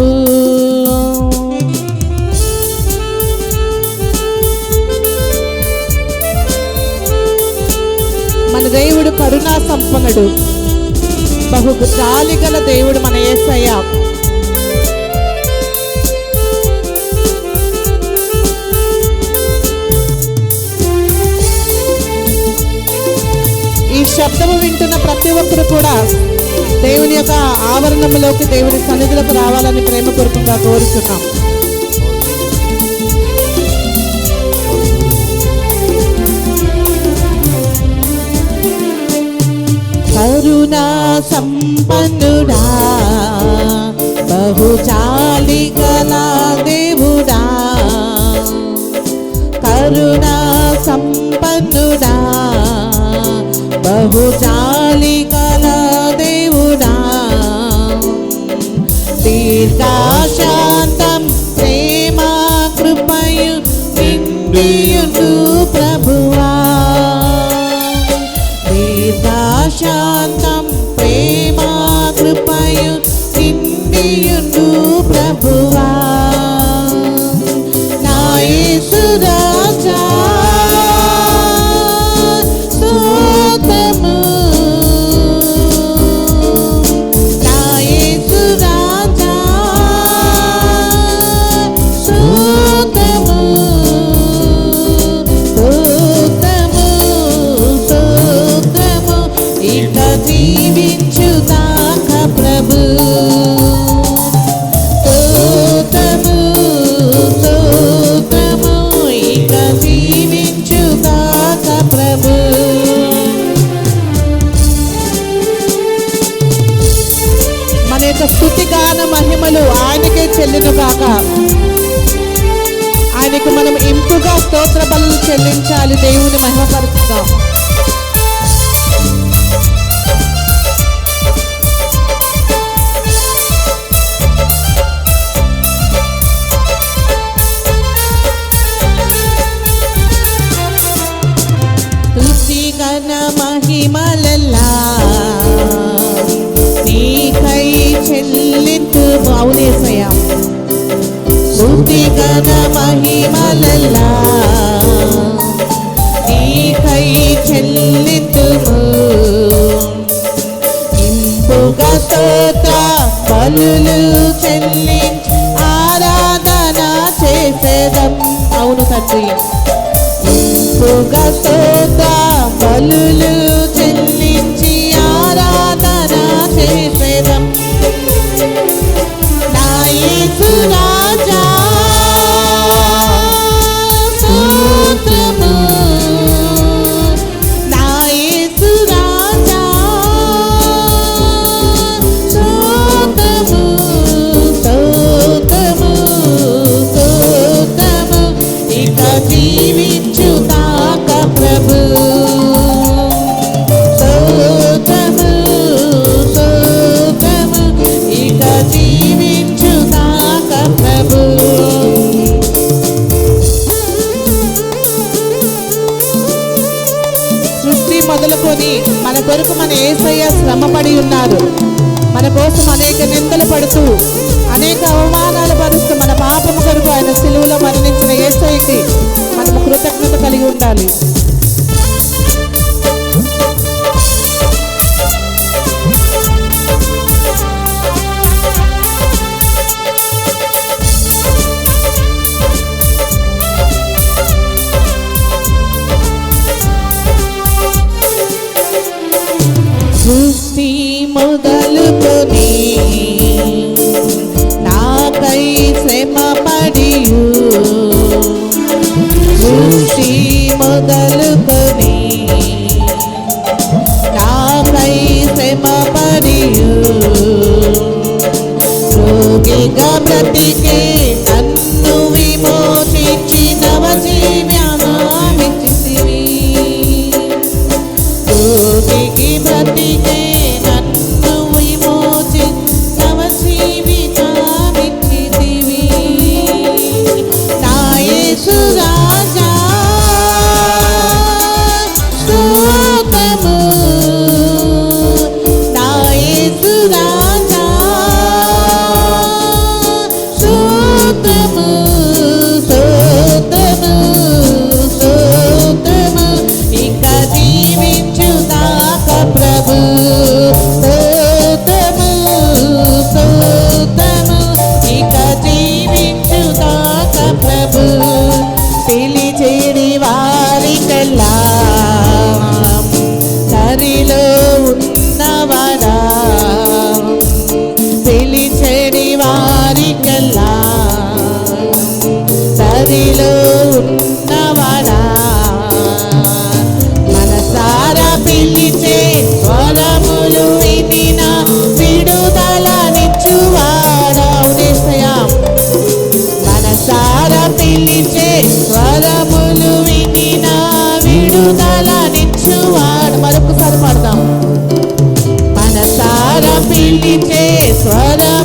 ప్రభు మన దేవుడు కరుణా సంపన్నుడు. బహు జాలి గల దేవుడు మన ఏసయ్య. ఈ శబ్దము వింటున్న ప్రతి ఒక్కరు కూడా దేవుని యొక్క ఆవరణంలోకి దేవుని సన్నిధిలోకి రావాలని ప్రేమపూర్వకంగా కోరుతున్నాం కరుణా సంపన్నుడా బహుచాలి గల దేవుడా. కరుణా సంపన్నుడా బహుచాలి గల പ്രകാശാന്തം പ്രേമാകൃപയിൽ നിന്റെയുണ്ട് మన యొక్క స్థుతి గాన మహిమలు ఆయనకే చెల్లిను కాక ఆయనకు మనం ఇంపుగా స్తోత్ర బలు చెల్లించాలి దేవుని మహిమపరుస్తాం మహిమలల్లా నీకై చెల్లింతు అవునేసయ్యా స్తుతి గణ మహిమలల్లా నీకై చెల్లింతుము ఇంపుగా స్తోత్ర బలులు చెల్లించి ఆరాధన చేసేదం. అవును తండ్రి. ఇంపుగా స్తోత్ర కొరకు మన ఏసయ్య శ్రమపడి ఉన్నారు. మన కోసం అనేక నిందలు పడుతూ అనేక అవమానాలు పరుస్తూ మన పాపము కొరకు ఆయన సిలువలో మరణించిన ఏసైకి మనము కృతజ్ఞత కలిగి ఉండాలి. that ఎదుగుదల నిచ్చువాడు మరొకసారి పాడదాం. మనసారా పిలిచే స్వరం.